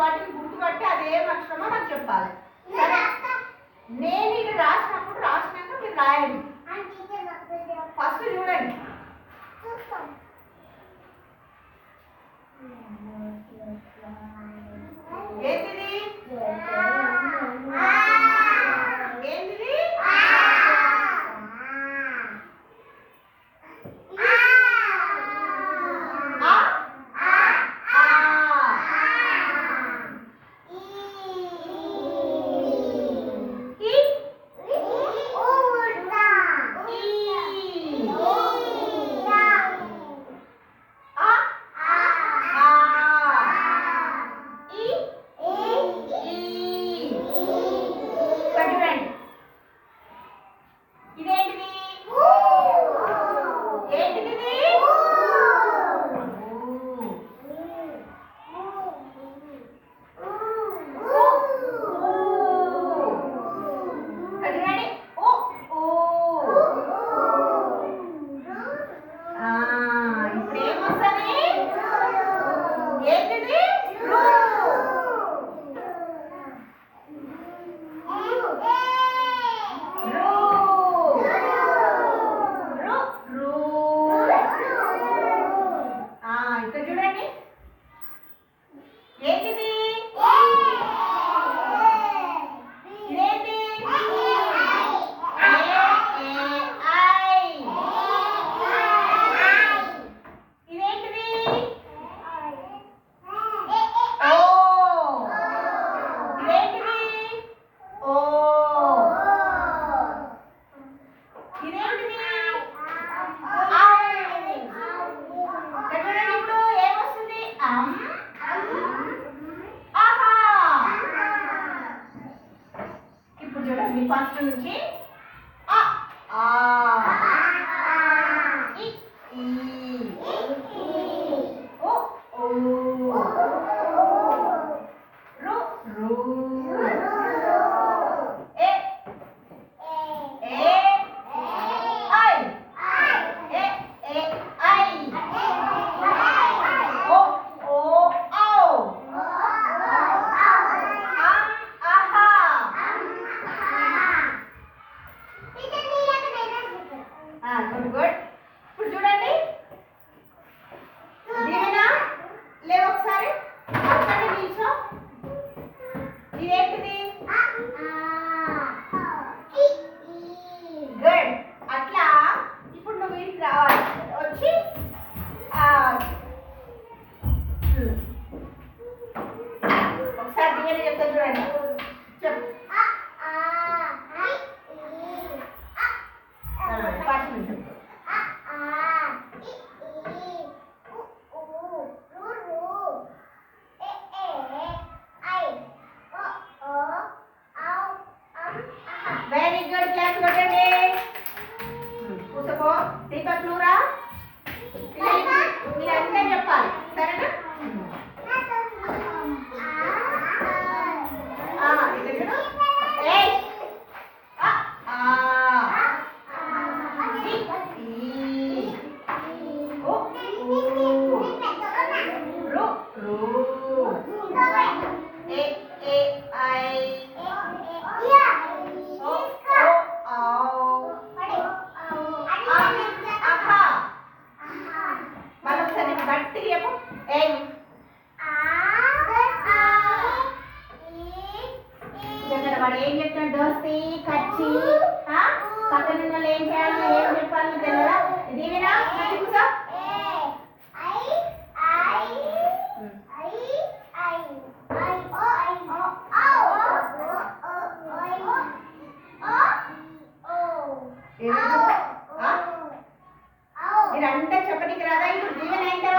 వాటిని గుర్తుపట్టి అది ఏం అక్షరమో నాకు చెప్పాలి. నేను ఇది రాసినప్పుడు రాసినాక మీరు రాయండి. ఫస్ట్ చూడండి. చూస్తాం no sabía. ఫస్ట్ నుంచి ఇది ఏంటిది కసి కచ్చి పక్కన ఉన్న ఏం చేయాలో ఏం చెప్పాలో తెలియదా దీవినా కూర్చో మీరంతా చెప్పడానికి రాదా? ఇప్పుడు జీవన ఏంటో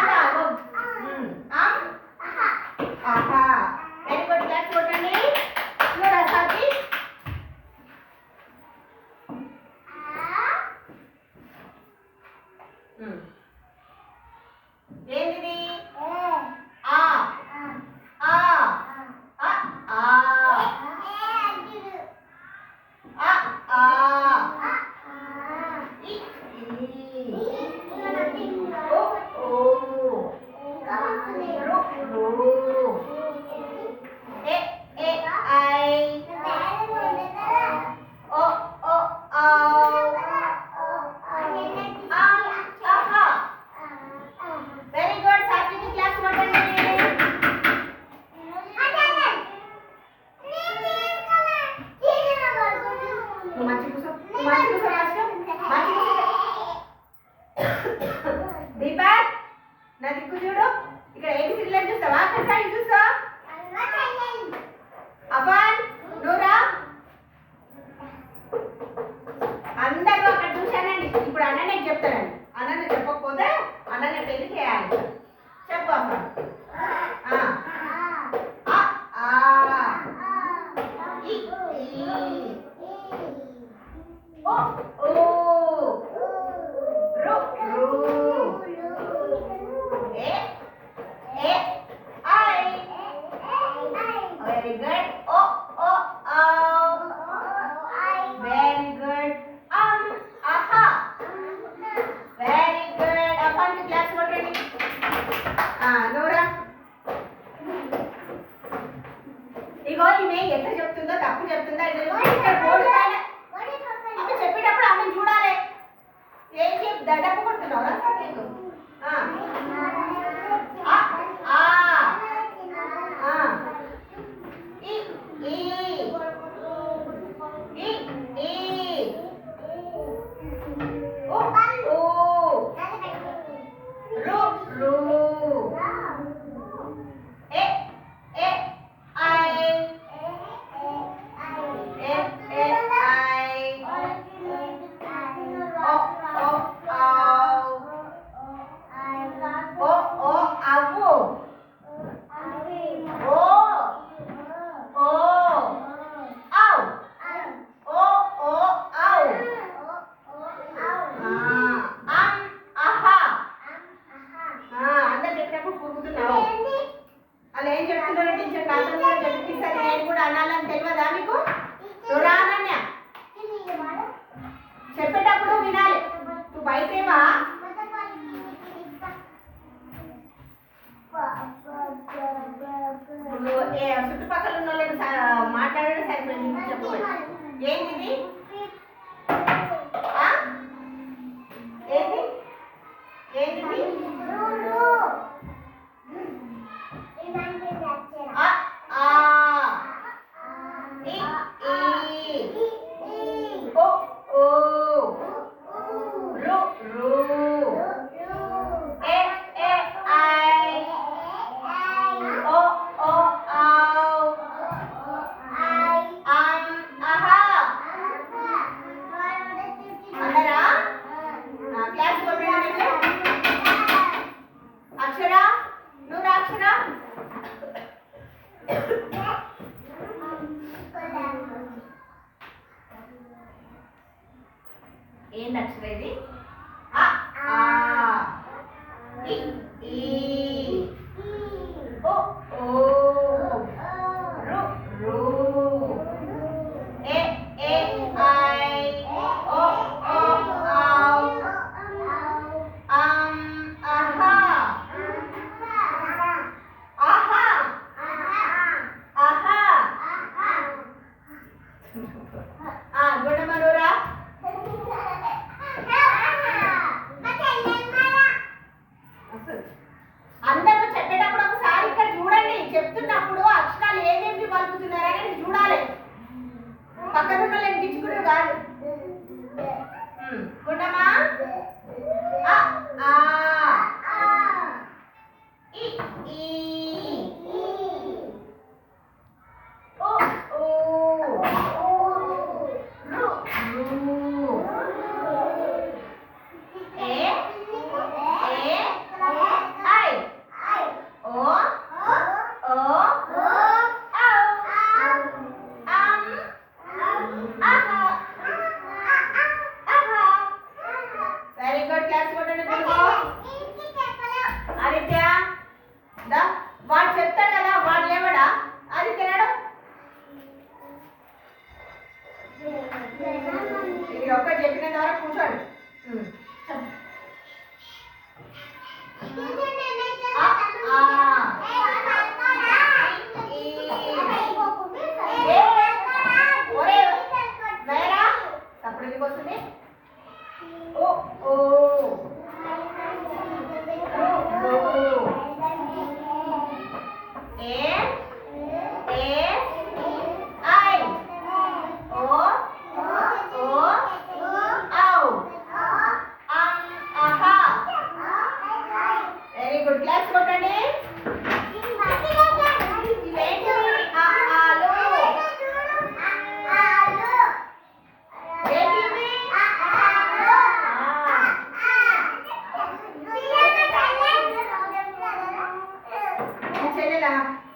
చెప్పబడి ఏంటి అక్షర ఇది 来，来，来，来，